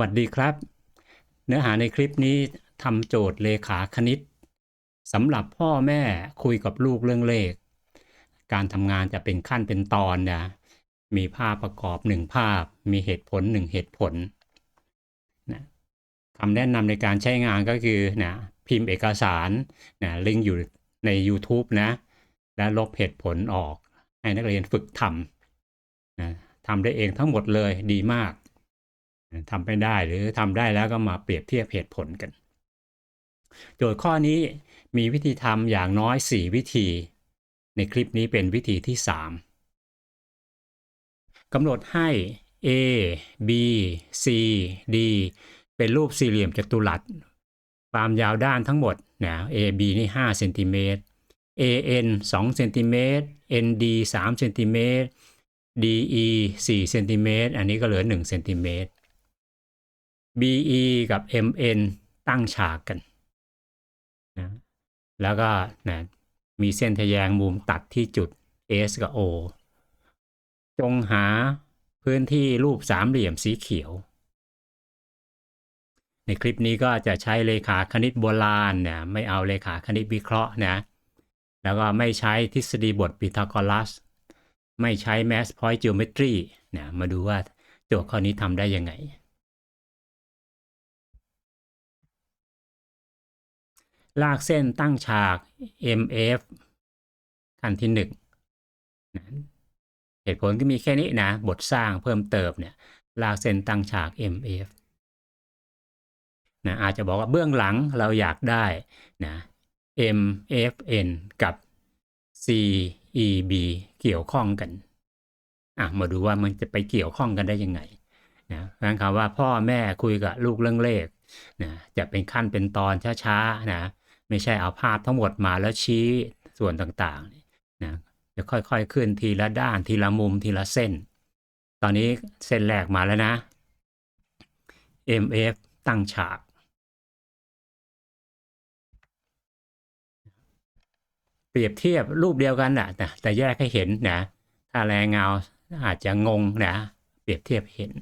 วัสดีครับ เนื้อหาในคลิปนี้ทำโจทย์เลขาคณิตสำหรับพ่อแม่คุยกับลูกเรื่องเลข การทำงานจะเป็นขั้นเป็นตอนนะมีภาพประกอบหนึ่งภาพ มีเหตุผลหนึ่งเหตุผลนะคำแนะนำในการใช้งานก็คือนะพิมพ์เอกสารนะลิงก์อยู่ใน YouTube นะ และลบเหตุผลออก ให้นักเรียนฝึกทำนะทำได้เองทั้งหมดเลยดีมาก ทำไม่ได้หรือทำได้แล้วก็มาเปรียบเทียบเหตุผลกัน โจทย์ข้อนี้มีวิธีทำอย่างน้อย 4 วิธี ในคลิปนี้เป็นวิธีที่3กำหนดให้ A B C D เป็นรูปสี่เหลี่ยมจัตุรัสความยาวด้านทั้งหมดนะ AB นี่5เซนติเมตร AN 2เซนติเมตร ND 3เซนติเมตร DE 4เซนติเมตรอันนี้ก็เหลือ1เซนติเมตร BE กับ MN ตั้งฉากกันนะแล้วก็นะมีเส้นทะแยงมุมตัดที่จุด S กับ O จงหาพื้นที่รูปสามเหลี่ยมสีเขียว ในคลิปนี้ก็จะใช้เลขาคณิตโบราณเนะไม่เอาเลขาคณิตวิเคราะห์นะแล้วก็ไม่ใช้ทฤษฎีบทพีทาโกรัส ไม่ใช้ mass point geometry นะมาดูว่าโจทย์ข้อนี้ทำได้ยังไง ลากเส้นตั้งฉาก MF ขั้นที่หนึ่งนะเหตุผลก็มีแค่นี้นะ บทสร้างเพิ่มเติมเนี่ยลากเส้นตั้งฉาก MF นะอาจจะบอกว่าเบื้องหลังเราอยากได้นะ MFN กับ CEB เกี่ยวข้องกันอะมาดูว่ามันจะไปเกี่ยวข้องกันได้ยังไงนะเพราะงั้นคำว่าพ่อแม่คุยกับลูกเรื่องเลขนะจะเป็นขั้นเป็นตอนช้าๆนะ ไม่ใช่เอาภาพทั้งหมดมาแล้วชี้ส่วนต่างๆนะจะค่อยๆขึ้นทีละด้านทีละมุมทีละเส้น ตอนนี้เส้นแรกมาแล้วนะ MF ตั้งฉาก เปรียบเทียบรูปเดียวกันนะแต่แต่แยกให้เห็นนะ ถ้าแรงเงาอาจจะงงนะ เปรียบเทียบเห็น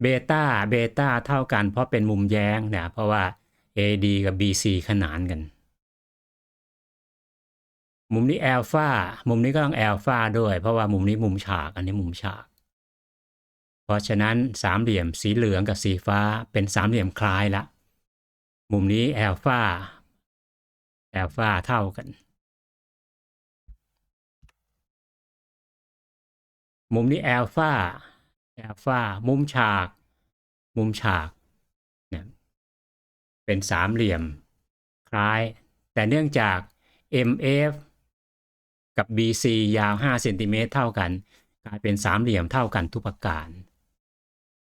เบต้าเบต้าเท่ากันเพราะเป็นมุมแย้งนะเพราะว่า AD กับ BC ขนานกัน มุมนี้แอลฟามุมนี้ก็ต้องแอลฟาด้วย เพราะว่ามุมนี้มุมฉาก อันนี้มุมฉาก เพราะฉะนั้นสามเหลี่ยมสีเหลืองกับสีฟ้าเป็นสามเหลี่ยมคล้ายละ มุมนี้แอลฟาแอลฟาเท่ากัน มุมนี้แอลฟาแอลฟามุมฉาก มุมฉาก เป็นสามเหลี่ยม คล้าย แต่เนื่องจาก MF กับ BC ยาว5เซนติเมตรเท่ากัน กลายเป็นสามเหลี่ยมเท่ากันทุกประการ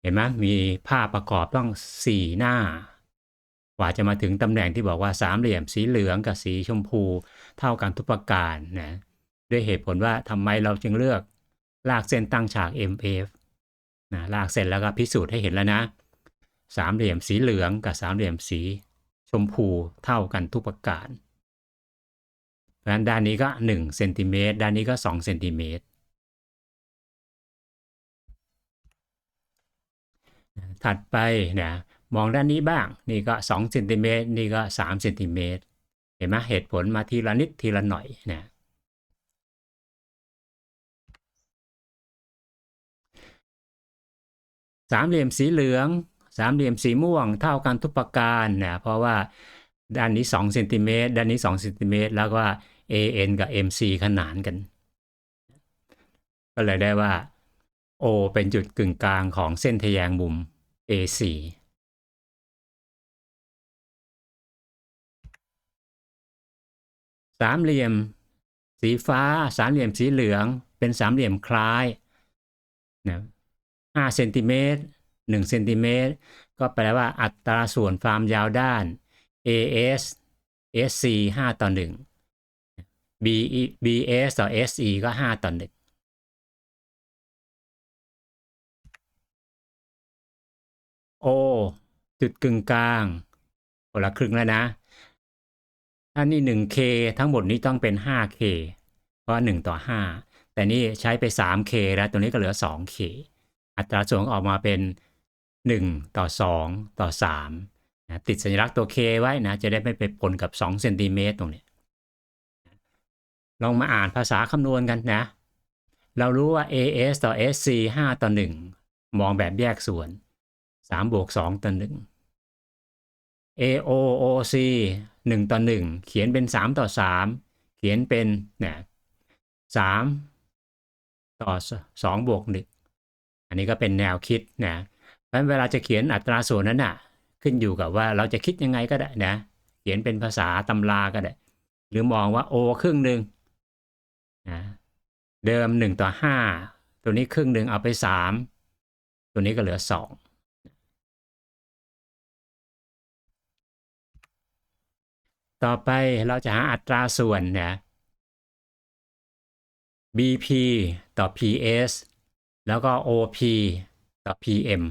เห็นไหมมีภาพประกอบต้อง 4 หน้า กว่าจะมาถึงตำแหน่งที่บอกว่าสามเหลี่ยมสีเหลืองกับสีชมพูเท่ากันทุกประการนะด้วยเหตุผลว่าทำไมเราจึงเลือกลากเส้นตั้งฉาก MF นะลากเสร็จแล้วก็พิสูจน์ให้เห็นแล้วนะ สามเหลี่ยมสีเหลืองกับสามเหลี่ยมสี ชมพูเท่ากันทุกประการเพราะฉะนั้นด้านนี้ก็1เซนติเมตรด้านนี้ก็2เซนติเมตรถัดไปนะมองด้านนี้บ้าง นี่ก็2เซนติเมตรนี่ก็3เซนติเมตรเห็นไหมเหตุผลมาทีละนิดทีละหน่อยนะสามเหลี่ยมสีเหลือง สามเหลี่ยมสีม่วงเท่ากันทุกประการนะเพราะว่าด้านนี้2เซนติเมตรด้านนี้2เซนติเมตรแล้วก็ AN กับ MC ขนานกัน ก็เลยได้ว่า O เป็นจุดกึ่งกลางของเส้นทะแยงมุม AC สามเหลี่ยม สีฟ้า สามเหลี่ยมสีเหลือง เป็นสามเหลี่ยมคล้ายนะ5เซนติเมตร 1เซนติเมตรก็แปลว่าอัตราส่วนความยาวด้าน AS SC 5 ต่อ 1 B BS ต่อ SE ก็ 5 ต่อ1 O จุดกึ่งกลางคนละครึ่งแล้วนะถ้านี่ 1K ทั้งหมดนี้ต้องเป็น 5K เพราะ1ต่อ 5 แต่นี่ใช้ไป 3K แล้ว ตัวนี้ก็เหลือ 2K อัตราส่วนออกมาเป็น 1 ต่อ 2 ต่อ3นะติดสัญลักษณ์ตัว k ไว้นะจะได้ไม่ไปปนกับ2เซนติเมตรตรงนี้ลองมาอ่านภาษาคำนวณกันนะ เรารู้ว่า AS ต่อ SC 5 ต่อ 1 มองแบบแยกส่วน 3 บวก 2 ต่อ 1 AOOC 1 ต่อ 1 เขียนเป็น 3 ต่อ 3 เขียนเป็นเนี่ย3ต่อ 2 บวก 1 อันนี้ก็เป็นแนวคิดนะเพราะฉะ นั้นเวลาจะเขียนอัตราส่วนนั้นน่ะ ขึ้นอยู่กับว่าเราจะคิดยังไงก็ได้นะ เขียนเป็นภาษาตำราก็ได้ หรือมองว่า O ครึ่งหนึ่งนะเดิม 1 ต่อ 5 ตัวนี้ครึ่งหนึ่งเอาไป 3 ตัวนี้ก็เหลือ 2ต่อไปเราจะหาอัตราส่วนนะ BP ต่อ PS แล้วก็ OP ต่อ PM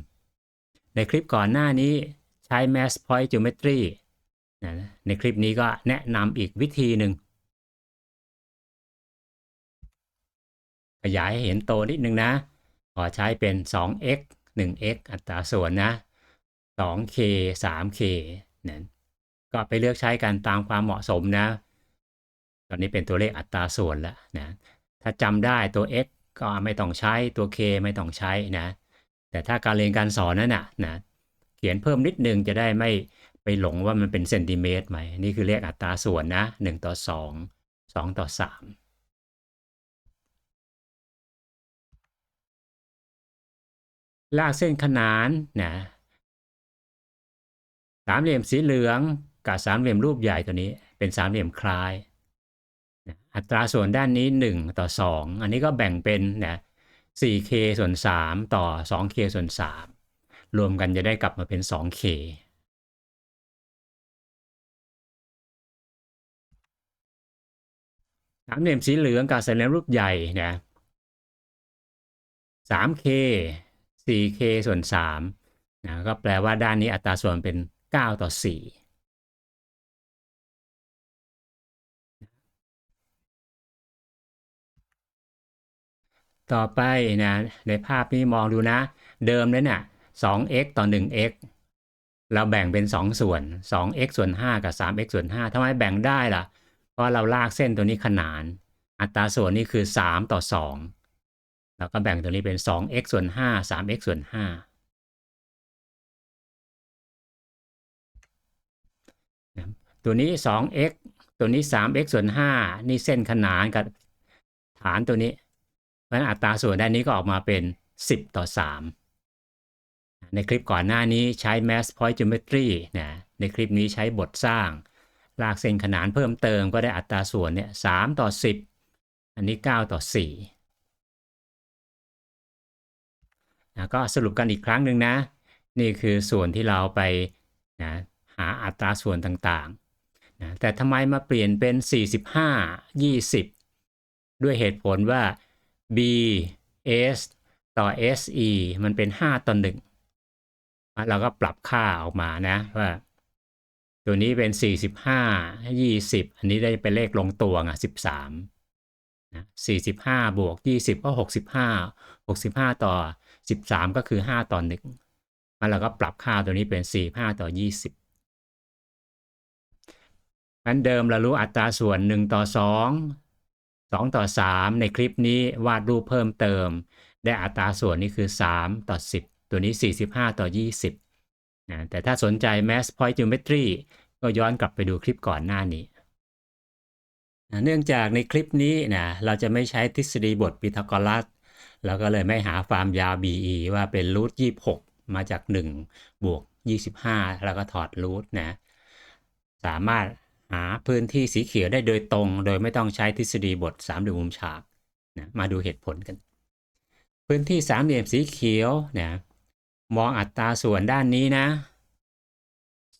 ในคลิปก่อนหน้านี้ใช้ Mass Point Geometry ในคลิปนี้ก็แนะนำอีกวิธีหนึ่งขยายให้เห็นโตนิดนึงนะ ขอใช้เป็น 2x 1x อัตราส่วนนะ 2k 3k นะก็ไปเลือกใช้กันตามความเหมาะสมนะ ตอนนี้เป็นตัวเลขอัตราส่วนแล้วนะ ถ้าจำได้ตัว x ก็ไม่ต้องใช้ตัว k ไม่ต้องใช้นะ แต่ถ้าการเรียนการสอนนั้นน่ะนะเขียนเพิ่มนิดนึงจะได้ไม่ไปหลงว่ามันเป็นเซนติเมตรไหม นี่คือเลขอัตราส่วนนะ 1 ต่อ 2 2 ต่อ 3ลากเส้นขนานนะสามเหลี่ยมสีเหลืองกับสามเหลี่ยมรูปใหญ่ตัวนี้เป็นสามเหลี่ยมคล้ายนะอัตราส่วนด้านนี้ 1 ต่อ 2 อันนี้ก็แบ่งเป็นนะ 4k ส่วน 3 ต่อ 2k ส่วน 3 รวมกันจะได้กลับมาเป็น 2k สามเหลี่ยมสีเหลืองกับสามเหลี่ยมรูปใหญ่นะ 3k 4k ส่วน3นะก็แปลว่าด้านนี้อัตราส่วนเป็น 9 ต่อ 4 ต่อไปนะในภาพนี้มองดูนะ เดิมเลยนี่ย 2x ต่อ 1x เราแบ่งเป็น 2 ส่วน 2x ส่วน 5 กับ 3x ส่วน 5ทำไมแบ่งได้ล่ะ เพราะเราลากเส้นตัวนี้ขนาน อัตราส่วนนี้คือ 3 ต่อ2เราก็แบ่งตัวนี้เป็น 2x ส่วน 5 3x ส่วน 5 ตัวนี้ 2x ตัวนี้ 3x ส่วน 5 นี่เส้นขนานกับฐานตัวนี้ เพราะฉะนั้นอัตราส่วนด้านนี้ก็ออกมาเป็น 10 ต่อ 3 ในคลิปก่อนหน้านี้ใช้ Mass Point Geometry นะในคลิปนี้ใช้บทสร้าง ลากเส้นขนานเพิ่มเติมก็ได้อัตราส่วนเนี่ย3ต่อ 10 อันนี้ 9 ต่อ4นะก็สรุปกันอีกครั้งหนึ่งนะ นี่คือส่วนที่เราไปนะหาอัตราส่วนต่างๆนะแต่ทำไมมาเปลี่ยนเป็น 45 20 ด้วยเหตุผลว่า b s ต่อ se มันเป็น 5ต่อ1เราก็ปรับค่าออกมานะว่าตัวนี้เป็น 45 20 อันนี้ได้เป็นเลขลงตัวอะ13นะ45 บวก 20 ก็ 65 65 ต่อ 13 ก็คือ 5 ต่อ1มันเราก็ปรับค่าตัวนี้เป็น 45 ต่อ 20มันเดิมเรารู้อัตราส่วน 1 ต่อ 2 2 ต่อ 3 ในคลิปนี้วาดรูปเพิ่มเติม ได้อัตราส่วนนี้คือ 3 ต่อ 10 ตัวนี้ 45 ต่อ 20นะแต่ถ้าสนใจ Mass Point Geometry ก็ย้อนกลับไปดูคลิปก่อนหน้านี้นะเนื่องจากในคลิปนี้นะเราจะไม่ใช้ทฤษฎีบทพีทาโกรัสเราก็เลยไม่หาความยาว BE ว่าเป็นรูท26 มาจาก 1 บวก 25 แล้วก็ถอดรูทนะสามารถ หาพื้นที่สีเขียวได้โดยตรง โดยไม่ต้องใช้ทฤษฎีบทสามเหลี่ยมมุมฉากนะมาดูเหตุผลกัน พื้นที่สามเหลี่ยมสีเขียวนะมองอัตราส่วนด้านนี้นะ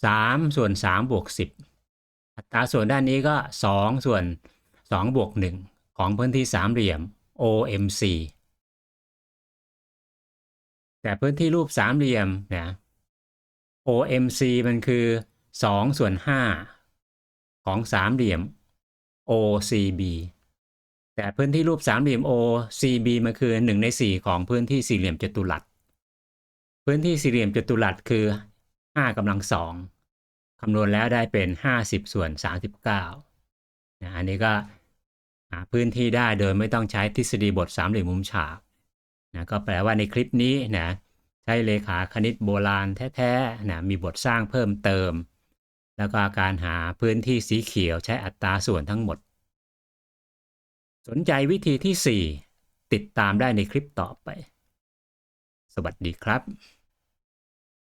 3ส่วน3บวก10 อัตราส่วนด้านนี้ก็ 2 ส่วน2บวก1ของพื้นที่สามเหลี่ยม OMC แต่พื้นที่รูปสามเหลี่ยมนะ OMC มันคือ 2 ส่วน5 ของสามเหลี่ยม OCB แต่พื้นที่รูปสามเหลี่ยม OCB มันคือ 1 ใน 4 ของพื้นที่สี่เหลี่ยมจัตุรัส พื้นที่สี่เหลี่ยมจัตุรัสคือ5กำลังสองคำนวณแล้วได้เป็น 50 ส่วน 39นะอันนี้ก็หาพื้นที่ได้โดยไม่ต้องใช้ทฤษฎีบทสามเหลี่ยมมุมฉากนะก็แปลว่าในคลิปนี้นะใช้เลขาคณิตโบราณแท้ๆนะมีบทสร้างเพิ่มเติม แล้วก็การหาพื้นที่สีเขียวใช้อัตราส่วนทั้งหมด สนใจวิธีที่ 4 ติดตามได้ในคลิปต่อไป สวัสดีครับ